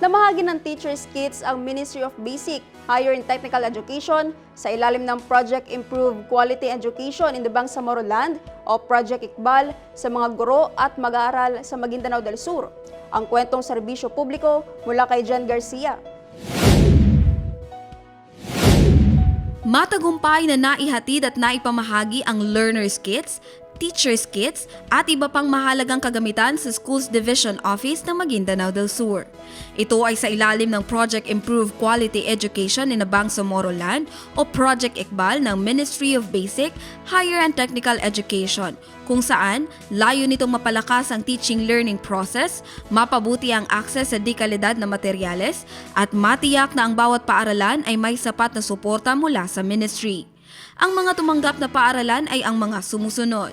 Namahagi ng Teachers Kits ang Ministry of Basic, Higher and Technical Education sa ilalim ng Project Improve Quality Education in the Bangsamoro Land o Project Iqbal sa mga guro at mag-aaral sa Maguindanao del Sur. Ang kwentong serbisyo publiko mula kay Jen Garcia. Matagumpay na naihatid at naipamahagi ang learners kits, teachers kits at iba pang mahalagang kagamitan sa Schools Division Office ng Maguindanao del Sur. Ito ay sa ilalim ng Project Improve Quality Education in Bangsamoro Land o Project Iqbal ng Ministry of Basic, Higher and Technical Education kung saan layo nitong mapalakas ang teaching learning process, mapabuti ang akses sa di-kalidad na materyales at matiyak na ang bawat paaralan ay may sapat na suporta mula sa ministry. Ang mga tumanggap na paaralan ay ang mga sumusunod.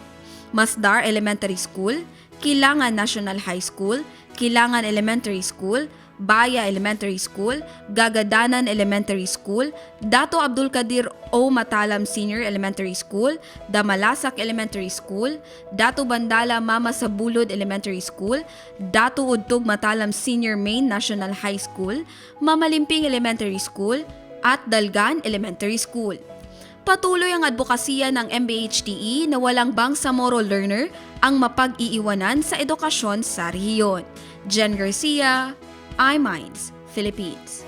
Masdar Elementary School, Kilangan National High School, Kilangan Elementary School, Baya Elementary School, Gagadanan Elementary School, Dato Abdul Kadir O. Matalam Senior Elementary School, Damalasak Elementary School, Dato Bandala Mama Sabulod Elementary School, Dato Udtog Matalam Senior Main National High School, Mamalimping Elementary School, at Dalgan Elementary School. Patuloy ang advokasya ng MBHTE na walang Bangsamoro learner ang mapag-iiwanan sa edukasyon sa rehiyon. Jen Garcia, iMinds, Philippines.